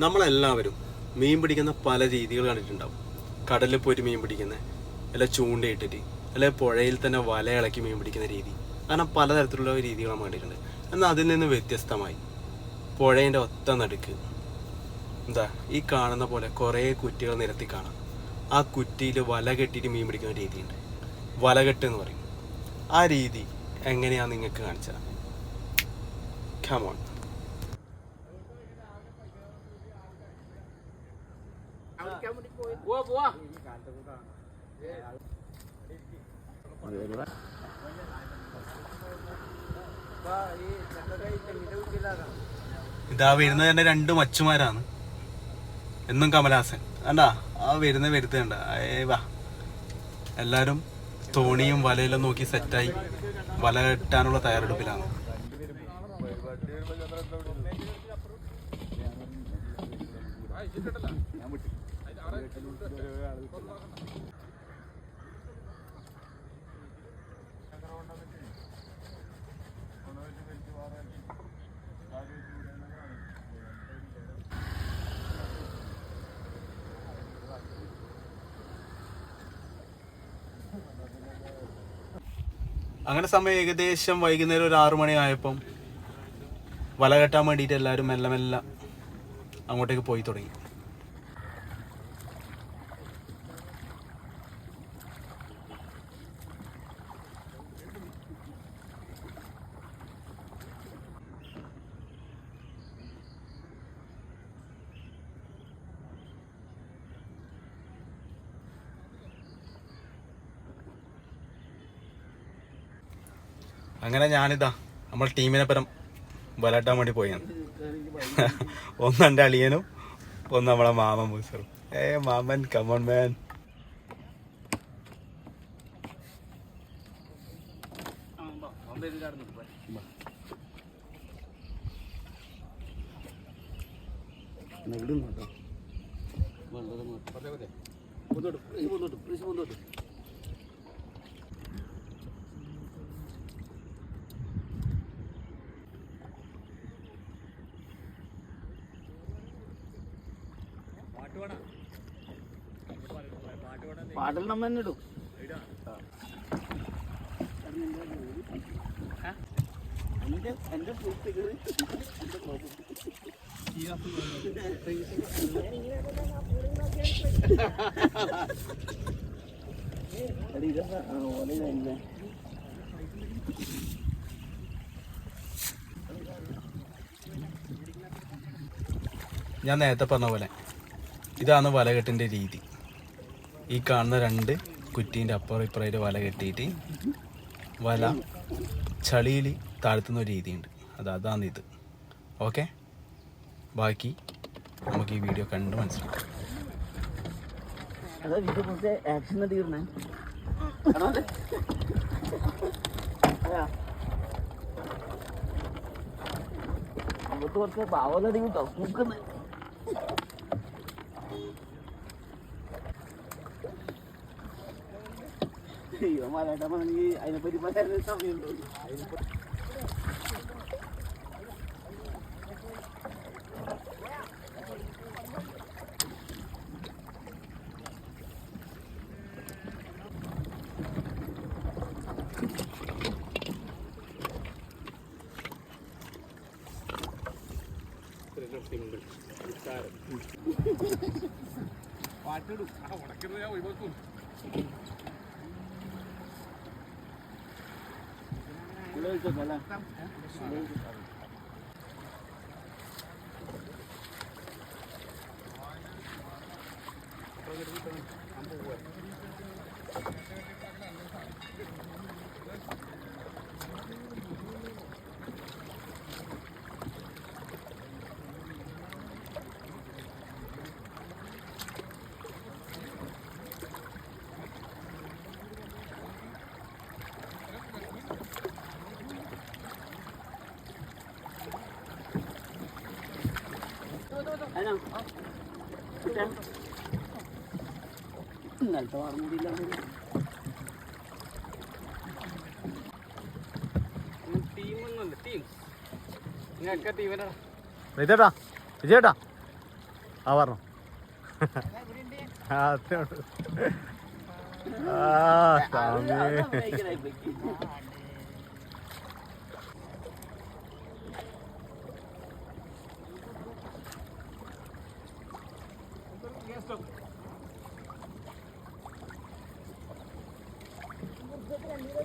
നമ്മളെല്ലാവരും മീൻ പിടിക്കുന്ന പല രീതികൾ കണ്ടിട്ടുണ്ടാവും. കടലിൽ പോയിട്ട് മീൻ പിടിക്കുന്നത് അല്ല ചൂണ്ടയിട്ടിട്ട് അല്ലെ പുഴയിൽ തന്നെ വല ഇളക്കി മീൻ പിടിക്കുന്ന രീതി. അങ്ങനെ പലതരത്തിലുള്ള നമ്മൾ കണ്ടിട്ടുണ്ട്. എന്നാൽ അതിൽ നിന്ന് വ്യത്യസ്തമായി പുഴേന്റെ ഒത്ത നടുക്ക് എന്താ ഈ കാണുന്ന പോലെ കുറേ കുറ്റികൾ നിരത്തി കാണാം. ആ കുറ്റിയിൽ വല കെട്ടിയിട്ട് മീൻ പിടിക്കുന്ന രീതിയുണ്ട്. വല കെട്ട് എന്ന് പറയും. ആ രീതി എങ്ങനെയാണ് നിങ്ങൾക്ക് കാണിച്ചത്? കമോൺ ഇതാ വരുന്നത് തന്നെ രണ്ട് മച്ചുമാരാണ്. എന്നും കമലഹാസൻ. അണ്ടാ ആ വരുന്ന വരുത്തേണ്ട ഏ വാ. എല്ലാരും തോണിയും വലയെല്ലാം നോക്കി സെറ്റായി. വല കെട്ടാനുള്ള തയ്യാറെടുപ്പിലാണ്. അങ്ങനെ സമയം ഏകദേശം വൈകുന്നേരം ഒരു ആറു വല കെട്ടാൻ വേണ്ടിയിട്ട് എല്ലാവരും മെല്ലെ മെല്ലെ അങ്ങോട്ടേക്ക് പോയി തുടങ്ങി. അങ്ങനെ ഞാനിതാ നമ്മൾ ടീമിനെ പരം വലട്ടാൻ വേണ്ടി പോയാണ്. ഒന്ന് എന്റെ അളിയനും ഒന്ന് നമ്മളെ മാമൻ മൂസറും. ഏ മാമൻ കമോൺ മാൻ പാട്ടിൽ നമ്മൾ തന്നെ ഞാൻ നേരത്തെ പറഞ്ഞ പോലെ ഇതാണ് വലകെട്ടിന്റെ രീതി. ഈ കാണുന്ന രണ്ട് കുറ്റീന്റെ അപ്പുറം ഇപ്പുറമായിട്ട് വല കെട്ടിയിട്ട് വല ചളിയിൽ താഴ്ത്തുന്ന ഒരു രീതിയുണ്ട്. അത് അതാണ് ഇത്. ഓക്കെ ബാക്കി നമുക്ക് ഈ വീഡിയോ കണ്ട് മനസ്സിലാക്കാം. കുറച്ച് കിട്ടോ നോക്കുന്നത് അയ്യോ മലയാട്ടമാണെങ്കിൽ അതിനെപ്പറ്റി പറയാൻ സമയമുണ്ടോ. Lingkod wala. Lingkod wala. ഇന്നലത്തെ വാർമൂടിയില്ല വിജയേട്ടാ വിജയേട്ടാ. ആ പറഞ്ഞോ. ആ അത്രേ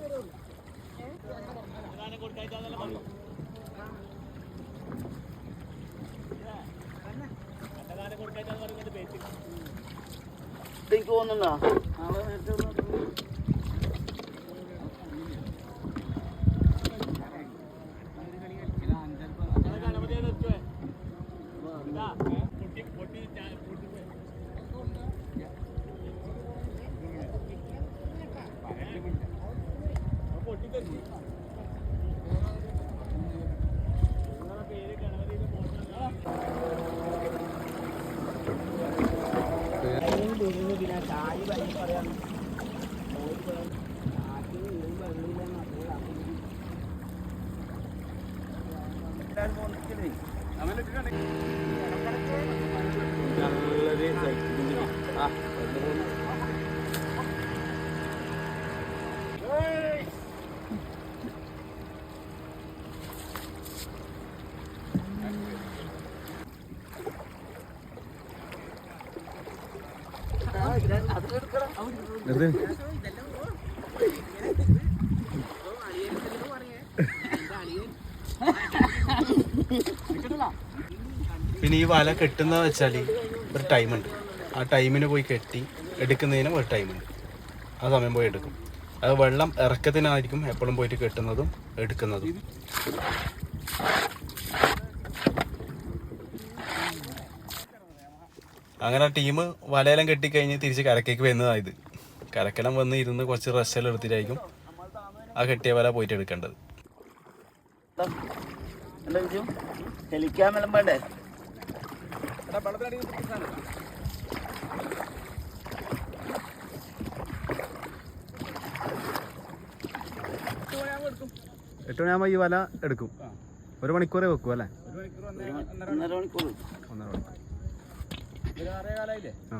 ഉള്ളൂ ആ. സ്വാമി എനിക്ക് തോന്നുന്നുണ്ടോ നാളെ നേരത്തെ ഒന്ന് പിന്നെ ചായ ഭയങ്കര പറയാൻ പിന്നെ ഈ വല കെട്ടുന്ന വെച്ചാൽ ഒരു ടൈമുണ്ട്. ആ ടൈമിന് പോയി കെട്ടി എടുക്കുന്നതിനും ഒരു ടൈമുണ്ട്. ആ സമയം പോയി എടുക്കും. അത് വെള്ളം ഇറക്കത്തിനായിരിക്കും എപ്പോഴും പോയിട്ട് കെട്ടുന്നതും എടുക്കുന്നതും. അങ്ങനെ ടീം വലയെല്ലാം കെട്ടിക്കഴിഞ്ഞ് തിരിച്ച് കരക്കേക്ക് വരുന്നതായത് കരക്കെല്ലാം വന്ന് ഇരുന്ന് കുറച്ച് റെസ്റ്റെല്ലാം എടുത്തിട്ടായിരിക്കും ആ കെട്ടിയ വല പോയിട്ട് എടുക്കേണ്ടത്. എട്ട് മണിയാകുമ്പോൾ ഈ വല എടുക്കും. ഒരു മണിക്കൂറേ വെക്കും അല്ലേ? ഒന്നര മണിക്കൂർ ഒന്നര മണിക്കൂർ ആ.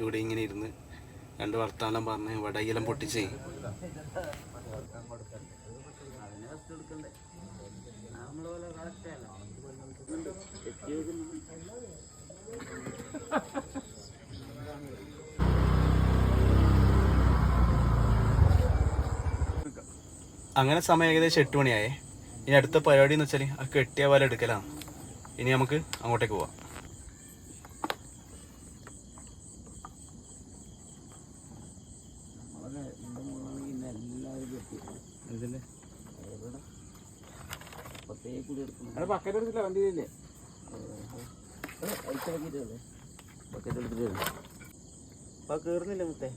ഇവിടെ ഇങ്ങനെ ഇരുന്ന് രണ്ട് വർത്താനം പറഞ്ഞ് വടയിലം പൊട്ടിച്ചേ. അങ്ങനെ സമയം ഏകദേശം എട്ട് മണിയായേ. ഇനി അടുത്ത പരിപാടി എന്ന് വെച്ചാൽ ആ കെട്ടിയ വല എടുക്കലാണ്. ഇനി നമുക്ക് അങ്ങോട്ടേക്ക് പോവാം. ബക്കറ്റ് എടുത്തില്ല വണ്ടിയില്ലേ ബക്കറ്റ് എടുത്തിട്ട് അപ്പൊ കേറുന്നില്ല മുത്തേ.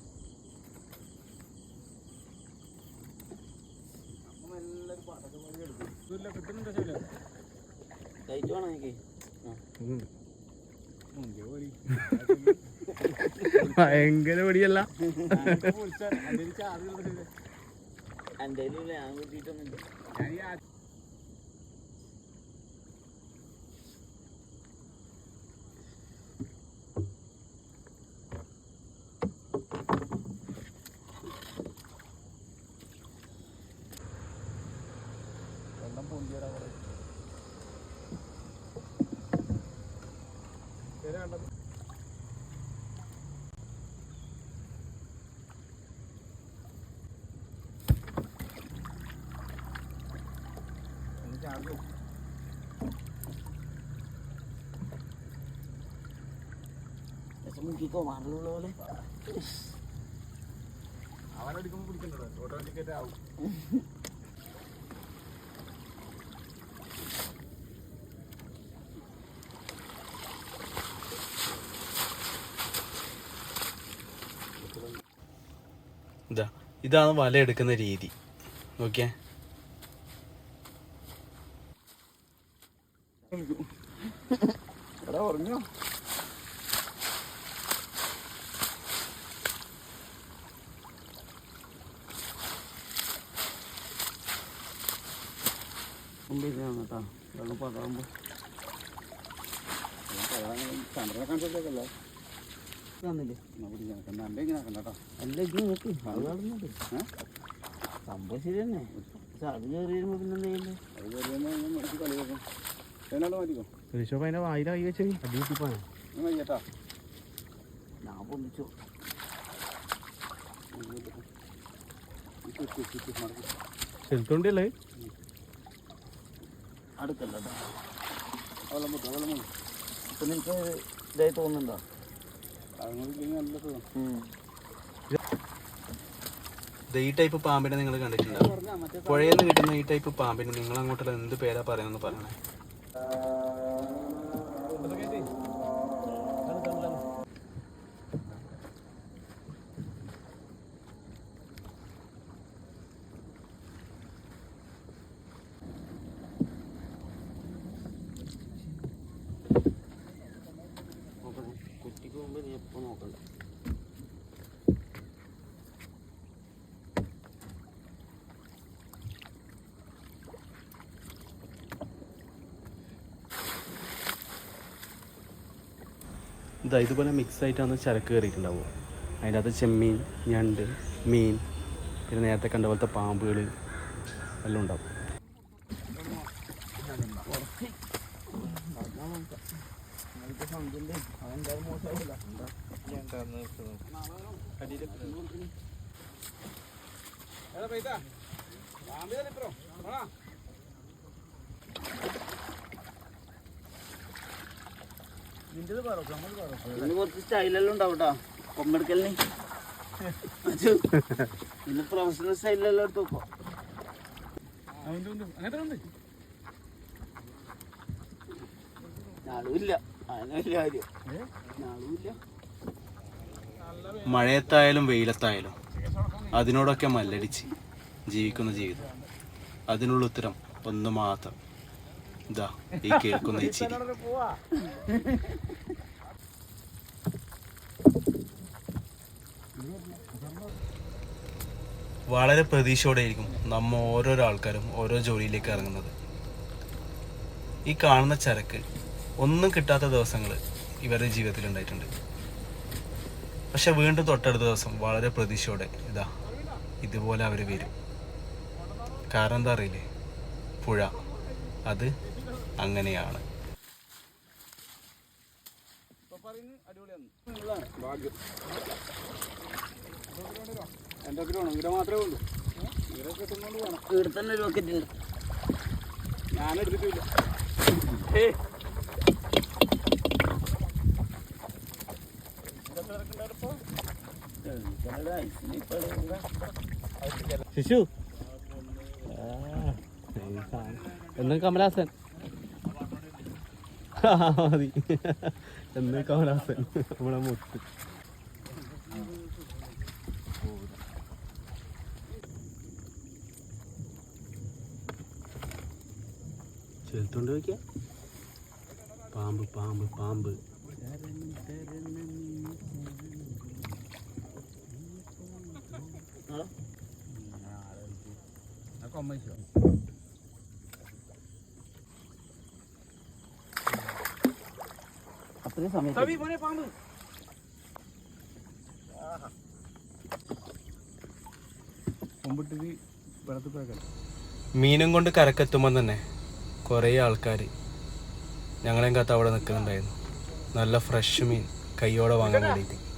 ടൈറ്റ് വേണം എനിക്ക്. ഭയങ്കര പടിയല്ല. എന്റെ ഞാൻ കിട്ടിയിട്ടൊന്നുമില്ല രസം മുക്കിക്കോ മാറുള്ള പോലെ. ഇതാണ് വല എടുക്കുന്ന രീതി. നോക്കിയേ ചന്ദ്രനെ കാണിച്ചല്ലേ തന്നില്ലേ അല്ല ഇത് നോക്ക്. അത് സംഭവം ശരി തന്നെ പക്ഷെ അത് കയറി ഋഷഭ അതിന്റെ വായില കൈ വെച്ച് അടിയിട്ടിപ്പാണ് ചേട്ടാ ഞാൻ പൊന്നിച്ചു. ചെലുത്തോണ്ടല്ലേ അടുക്കല്ല ഇപ്പൊ നിനക്ക് ഇതായി തോന്നുന്നുണ്ടോ? ഈ ടൈപ്പ് പാമ്പിനെ നിങ്ങൾ കണ്ടിട്ടുണ്ടാവും പുഴയിൽ നിന്ന് കിട്ടുന്ന ഈ ടൈപ്പ് പാമ്പിന് നിങ്ങൾ അങ്ങോട്ടുള്ള എന്ത് പേരാ പറയുന്നത് പറയണേ? ഇതാ ഇതുപോലെ മിക്സ് ആയിട്ടാണ് ചരക്ക് കയറിയിട്ടുണ്ടാവുക. അതിന്റെ അകത്ത് ചെമ്മീൻ ഞണ്ട് മീൻ പിന്നെ നേരത്തെ കണ്ട പോലത്തെ പാമ്പുകൾ എല്ലാം ഉണ്ടാവും. ഇന്ന് കുറച്ച് സ്റ്റൈലെല്ലാം ഉണ്ടാവും കേട്ടോ കൊമ്പെടുക്കലിന്. ഇന്ന് പ്രൊഫഷണൽ സ്റ്റൈലെല്ലാം എടുത്തു നോക്കോ മഴയത്തായാലും വെയിലത്തായാലും അതിനോടൊക്കെ മല്ലടിച്ച് ജീവിക്കുന്ന ജീവിതം. അതിനുള്ള ഉത്തരം ഒന്ന് മാത്രം. ഇതാ ഈ കേൾക്കുന്ന ഈ ചിരി. വളരെ പ്രതീക്ഷയോടെയായിരിക്കും നമ്മ ഓരോരോ ആൾക്കാരും ഓരോ ജോലിയിലേക്ക് ഇറങ്ങുന്നത്. ഈ കാണുന്ന ചരക്ക് ഒന്നും കിട്ടാത്ത ദിവസങ്ങൾ ഇവരുടെ ജീവിതത്തിൽ ഉണ്ടായിട്ടുണ്ട് പക്ഷെ വീണ്ടും തൊട്ടടുത്ത ദിവസം വളരെ പ്രതീക്ഷയോടെ ഇതാ ഇതുപോലെ അവർ വരും. കാരണം എന്താ അറിയില്ലേ? പുഴ. അത് അങ്ങനെയാണ്. ശിശു. എന്നും കമലാസൻ മതി എന്ന് കമലാസൻ നമ്മളെ മുത്ത് ചെലുത്തോണ്ട് നോക്കിയ പാമ്പ് പാമ്പ് പാമ്പ് അത്രയും സമയത്ത് മീനും കൊണ്ട് കരക്കെത്തുമ്പോൾ തന്നെ കുറേ ആൾക്കാർ ഞങ്ങളെയും കത്ത് അവിടെ നിൽക്കുന്നുണ്ടായിരുന്നു. നല്ല ഫ്രഷ് മീൻ കൈയോടെ വാങ്ങാൻ വേണ്ടിയിട്ട്.